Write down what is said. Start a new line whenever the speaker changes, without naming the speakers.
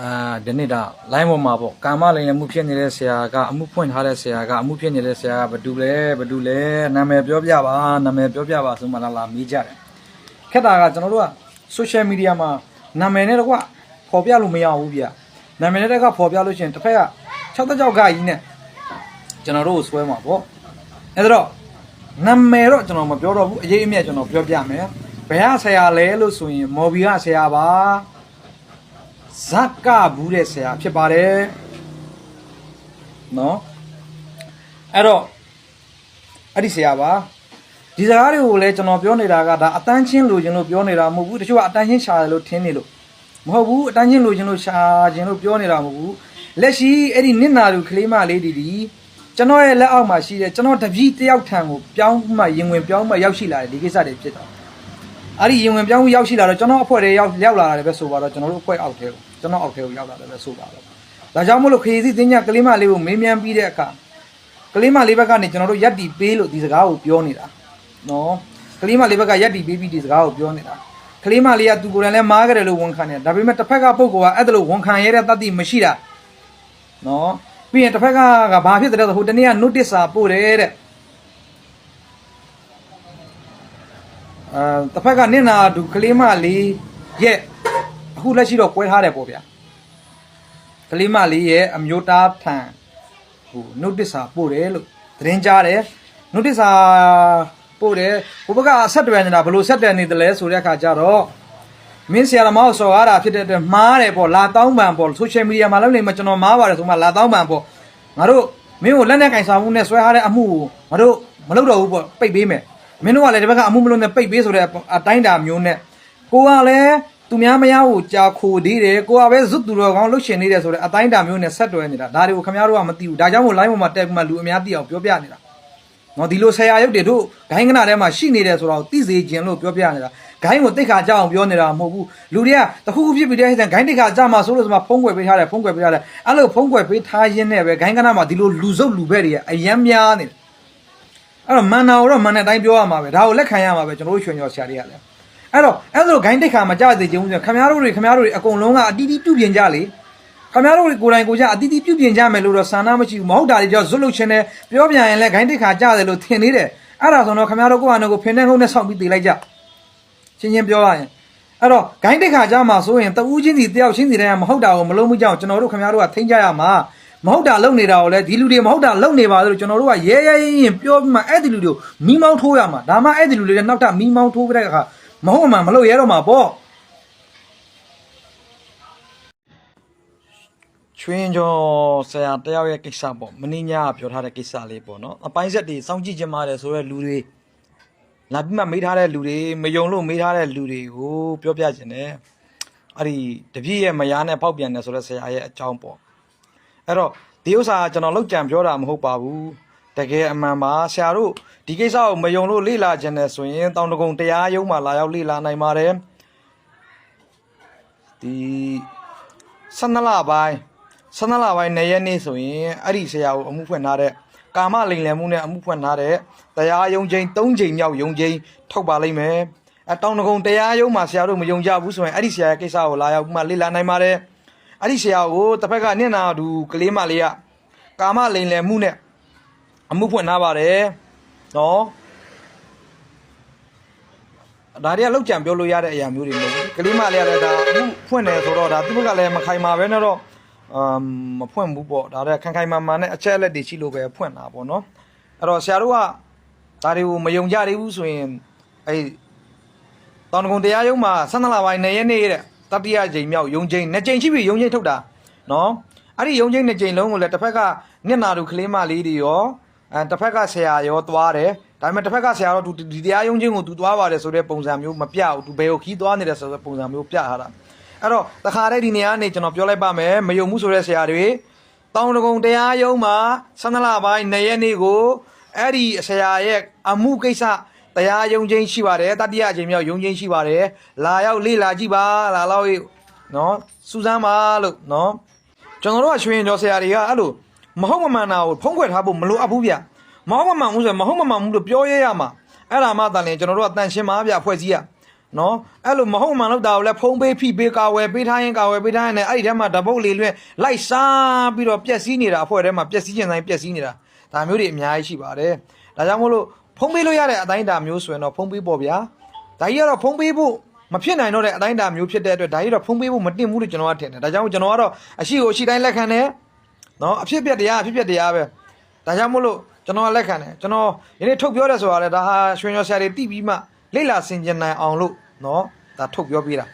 အာဒီနေ့ဒါ line ပေါ်မှာပေါ့ကာမလိမ်လည်မှုဖြစ်နေတဲ့ဆရာကအမှုဖွင့်ထားတဲ့ဆရာကအမှုဖြစ်နေတဲ့ဆရာကဘာတူလဲဘာတူလဲနာမည်ပြောပြပါနာမည်ပြောပြပါဆိုမှလာလာမေးကြတယ်ခက်တာကကျွန်တော်တို့က social media မှာနာမည်နဲ့တော့ကပေါ်ပြလို့မရဘူးဗျနာမည်နဲ့တက်ကပေါ်ပြလို့ရှိရင်တစ်ဖက်က6တက်ကြောက်ကကြီးနဲ့ကျွန်တော်တို့ကိုဆွဲမှာပေါ့အဲဒါတော့နာမည်တော့ကျွန်တော်မပြောတော့ဘူးအရေးအမြတ်ကျွန်တော်ပြောပြမယ်ဘယ်ကဆရာလဲလို့ဆိုရင်မော်ဘီကဆရာပါ ဇက်ကဘူးတဲ့ဆရာဖြစ်ပါတယ်နော်အဲ့တော့အဲ့ဒီဆရာပါဒီစကားတွေကိုလည်းကျွန်တော်ပြောနေတာကဒါအတန်းချင်းလိုချင်လို့ပြောနေတာမဟုတ်ဘူးတချို့ကအတန်းချင်းရှာတယ်လို့ထင်နေလို့မဟုတ်ဘူးအတန်းချင်းလိုချင်လို့ရှာခြင်းလို့ပြောနေတာမဟုတ်ဘူးလက်ရှိအဲ့ဒီနစ်နာလူကလေးမလေးဒီဒီကျွန်တော်ရဲ့လက်အောက်မှာရှိတဲ့ကျွန်တော်တပည့်တယောက်ထံကိုပြောင်းမှရင်ဝင်ပြောင်းမှရောက်ရှိလာတယ်ဒီကိစ္စတွေဖြစ်တော့အဲ့ဒီရင်ဝင်ပြောင်းရောက်ရှိလာတော့ကျွန်တော်အဖွဲ့တွေရောက်ရောက်လာတယ်ပဲဆိုပါတော့ကျွန်တော်တို့အဖွဲ့အောက်ထဲကို ကျွန်တော်အောက်ထဲကိုရောက်လာတယ်ပဲဆိုပါတော့ဒါကြောင့်မို့လို့ခရီးစီးတင်ညကလေးမလေးကိုမေးမြန်းပြီးတဲ့အခါကလေးမလေးဘက်ကနေကျွန်တော်တို့ရက်တီပေးလို့ဒီစကားကိုပြောနေတာနော်ကလေးမလေးဘက်ကရက်တီပေးပြီးဒီစကားကိုပြောနေတာကလေးမလေးကသူကိုယ်တိုင်လည်းမားကြတယ်လို့ဝန်ခံတယ်ဒါပေမဲ့တစ်ဖက်ကပုဂ္ဂိုလ်ကအဲ့ဒါလို့ဝန်ခံရတဲ့တတ်သိမရှိတာနော်ပြီးရင်တစ်ဖက်ကကဘာဖြစ်တယ်လဲဆိုဟိုတနေ့က notice စာပို့တယ်တဲ့အဲတစ်ဖက်ကနင့်နာဒူကလေးမလေးရဲ့ အခုလက်ရှိတော့ကွဲထားတယ်ပေါ့ဗျာကလေးမလေးရဲ့အမျိုးသားထံဟို notice စာပို့တယ်လို့သတင်းကြားတယ် notice စာပို့တယ်ဘုဘကအဆက်တွယ်နေတာဘယ်လိုဆက်တွယ်နေတယ်လဲဆိုတဲ့အခါကျတော့မင်းဆရာသမားကိုစော်ကားတာဖြစ်တဲ့အတွက်မှားတယ်ပေါ့လာတောင်းပန်ပေါ့ social media မှာလည်းနေမှာကျွန်တော်မှားပါတယ်ဆိုမှလာတောင်းပန်ပေါ့ငါတို့မင်းကိုလက်နဲ့ကင်ဆောင်မှုနဲ့ဆွဲထားတဲ့အမှုကိုငါတို့မလုပ်တော့ဘူးပေါ့ပိတ်ပေးမယ်မင်းတို့ကလည်းဒီဘက်ကအမှုမလုံးနဲ့ပိတ်ပေးဆိုတဲ့အတိုင်းတာမျိုးနဲ့ကိုကလည်း သူများမရဘူးကြာခိုသေးတယ်ကိုကပဲဇွတ်သူတော်ကောင်းလှုပ်ရှင်နေတယ်ဆိုတဲ့အတိုင်းတာမျိုးနဲ့ဆက်တွဲနေတာဒါတွေကိုခင်ဗျားတို့ကမသိဘူးဒါကြောင့်မို့ line ပေါ်မှာတက်မှလူအများသိအောင်ပြောပြနေတာနော်ဒီလိုဆရာရုပ်တွေတို့ဂိုင်းကနာထဲမှာရှိနေတယ်ဆိုတော့သိစေခြင်းလို့ပြောပြနေတာဂိုင်းကိုတိတ်ခါကြအောင်ပြောနေတာမဟုတ်ဘူးလူတွေကတခုခုဖြစ်ပြီးတဲ့ဟဲ့ဂိုင်းတိတ်ခါကြမှာဆိုလို့ဆိုမှဖုံးကွယ်ပေးထားတယ်ဖုံးကွယ်ပေးထားတယ်အဲ့လိုဖုံးကွယ်ပေးထားရင်းနဲ့ပဲဂိုင်းကနာမှာဒီလိုလူစုပ်လူဘက်တွေကအယမ်းများနေတယ်အဲ့တော့မန်နာကိုတော့မန်တဲ့အတိုင်းပြောရမှာပဲဒါကိုလက်ခံရမှာပဲကျွန်တော်တို့ရွှေညော်ဆရာတွေကလည်း အဲ့တော့အဲ့လိုဂိုင်းတိတ်ခါမကြသေးချင်ဘူးဆိုရင်ခမရတို့တွေခမရတို့တွေအကုန်လုံးကအတီးတီးပြုတ်ပြင်ကြလေခမရတို့တွေကိုယ်တိုင်ကိုယ်ကြအတီးတီးပြုတ်ပြင်ကြမယ်လို့တော့စာနာမရှိဘူးမဟုတ်တာတွေကြောင့်ဇွတ်လုတ်ချင်းနဲ့ပြောပြရင်လည်းဂိုင်းတိတ်ခါကြတယ်လို့ထင်နေတယ်အဲ့ဒါဆိုတော့ခမရတို့ကိုယ့်ဟာနဲ့ကိုယ်ဖင်တဲ့ငုံနဲ့ဆောက်ပြီးတေးလိုက်ကြရှင်းရှင်းပြောရရင်အဲ့တော့ဂိုင်းတိတ်ခါကြမှာဆိုရင်တဦးချင်းစီတယောက်ချင်းစီတိုင်းကမဟုတ်တာကိုမလုံးမကြောက်ကျွန်တော်တို့ခမရတို့ကထိန်းကြရမှာမဟုတ်တာလုံနေတာကိုလည်းဒီလူတွေမဟုတ်တာလုံနေပါလို့ကျွန်တော်တို့ကရဲရဲရင်ရင်ပြောပြီးမှအဲ့ဒီလူတွေကိုမီးမောင်းထိုးရမှာဒါမှအဲ့ဒီလူတွေလည်းနောက်ထပ်မီးမောင်းထိုးပြတဲ့အခါ မဟုတ်မှမလို့ရဲတော့မှာပေါ့ချွင်းကျော်ဆရာတယောက်ရဲ့ကိစ္စပေါ့မင်းညာပြောထားတဲ့ကိစ္စလေးပေါ့နော်အပိုင်းဆက်တွေစောင့်ကြည့်ကြမှာတယ်ဆိုတော့လူတွေလာပြီးမှမေးထားတဲ့လူတွေမယုံလို့မေးထားတဲ့လူတွေကိုပြောပြခြင်းတယ်အဲ့ဒီတပြည့်ရဲ့မယားနဲ့ပေါက်ပြန်တယ်ဆိုတော့ဆရာရဲ့အကြောင်းပေါ့အဲ့တော့ဒီဥစ္စာကျွန်တော်လောက်ကြံပြောတာမဟုတ်ပါဘူးတကယ်အမှန်ပါဆရာတို့ ဒီကိစ္စကိုမယုံလို့လေ့လာခြင်းနဲ့ဆိုရင်တောင်တကုံတရားရုံးမှာလာရောက်လေ့လာနိုင်ပါတယ်ဒီ12လပိုင်း12လပိုင်းနေ့ရက်နေ့ဆိုရင်အဲ့ဒီဆရာကိုအမှုဖွင့်ထားတဲ့ကာမလိမ်လည်မှုနဲ့အမှုဖွင့်ထားတဲ့တရားရုံးချိန်3ချိန်မြောက်ရုံးချိန်ထုတ်ပါလိမ့်မယ်အတောင်တကုံတရားရုံးမှာဆရာတို့မယုံကြဘူးဆိုရင်အဲ့ဒီဆရာရဲ့ကိစ္စကိုလာရောက်မှလေ့လာနိုင်ပါတယ်အဲ့ဒီဆရာကိုတစ်ဖက်ကနင့်နာသူကလေးမလေးကကာမလိန်လယ်မှုနဲ့အမှုဖွင့်ထားပါတယ် နော်ဒါတွေကလောက်ကြံပြောလို့ရတဲ့အရာမျိုးတွေမဟုတ်ဘူးကလေးမလေးကလည်းဒါအမှုဖွင့်တယ်ဆိုတော့ဒါသူ့ဘက်ကလည်းမခိုင်မာပဲနဲ့တော့အမ်မဖွင့်ဘူးပေါ့ဒါတွေကခိုင်ခိုင်မာမာနဲ့အချက်အလက်တွေရှိလို့ပဲဖွင့်တာပေါ့နော်အဲ့တော့ဆရာတို့ကဒါတွေကိုမယုံကြသေးဘူးဆိုရင်အဲ့တောင်တကုံတရားရုံးမှာ12လပိုင်းနေရက်နေ့တဲ့တတိယကြိမ်မြောက်ယုံချင်းနှစ်ကြိမ်ရှိပြီယုံချင်းထုတ်တာနော်အဲ့ဒီယုံချင်းနှစ်ကြိမ်လုံးကိုလည်းတစ်ဖက်ကနစ်နာသူကလေးမလေးတွေရော အဲတစ်ဖက်ကဆရာရောသွားတယ်ဒါပေမဲ့တစ်ဖက်ကဆရာတော့သူဒီတရားယုံချင်းကိုသူသွားပါတယ်ဆိုတဲ့ပုံစံမျိုးမပြဘူးသူဘယ်ကိုခီးသွားနေတယ်ဆိုတဲ့ပုံစံမျိုးပြထားတာအဲ့တော့တခါတည်းဒီနေရာကနေကျွန်တော်ပြောလိုက်ပါမယ်မယုံမှုဆိုတဲ့ဆရာတွေတောင်တကုံတရားရုံးမှာ12လပိုင်းနေရက်နေ့ကိုအဲ့ဒီဆရာရဲ့အမှုကိစ္စတရားယုံချင်းရှိပါတယ်တတိယအချိန်မြောက်ယုံချင်းရှိပါတယ်လာရောက်လေ့လာကြည့်ပါလာတော့နော်စူးစမ်းပါလို့နော်ကျွန်တော်တို့ကရွှေရင်ကျော်ဆရာတွေကအဲ့လို မဟုတ်မမှန်တာကိုဖုံးကွယ်ထားဖို့မလိုအပ်ဘူးဗျမဟုတ်မမှန်ဘူးဆိုရင်မဟုတ်မမှန်ဘူးလို့ပြောရရမှာအဲ့ဒါမှတန်ရင်ကျွန်တော်တို့ကတန်ရှင်းပါဗျဖွဲ့စည်းရနော်အဲ့လိုမဟုတ်မှန်လို့တာကိုလည်းဖုံးပေးဖိပေးကာဝယ်ပေးထားရင်ကာဝယ်ပေးထားရင်လည်းအဲ့ဒီထဲမှာဓပုတ်လေးလွဲလိုက်စားပြီးတော့ပျက်စီးနေတာအဖွဲ့ထဲမှာပျက်စီးခြင်းတိုင်းပျက်စီးနေတာဒါမျိုးတွေအများကြီးရှိပါတယ်ဒါကြောင့်မို့လို့ဖုံးပေးလို့ရတဲ့အတိုင်းအတာမျိုးဆိုရင်တော့ဖုံးပေးပေါ့ဗျာဒါကြီးကတော့ဖုံးပေးဖို့မဖြစ်နိုင်တော့တဲ့အတိုင်းအတာမျိုးဖြစ်တဲ့အတွက်ဒါကြီးတော့ဖုံးပေးဖို့မတင်ဘူးလို့ကျွန်တော်ကထင်တယ်ဒါကြောင့်ကျွန်တော်ကတော့အရှိကိုအရှိတိုင်းလက်ခံတယ် နော်အဖြစ်ပြက်တရားအဖြစ်ပြက်တရားပဲဒါကြောင့်မို့လို့ကျွန်တော်ကလက်ခံတယ်ကျွန်တော်ယနေ့ထုတ်ပြောတယ်ဆိုတာလေဒါဟာရွှေရောဆရာတွေတိပြီးမှလိမ့်လာဆင်ကျင်နိုင်အောင်လို့နော်ဒါထုတ်ပြောပေးတာ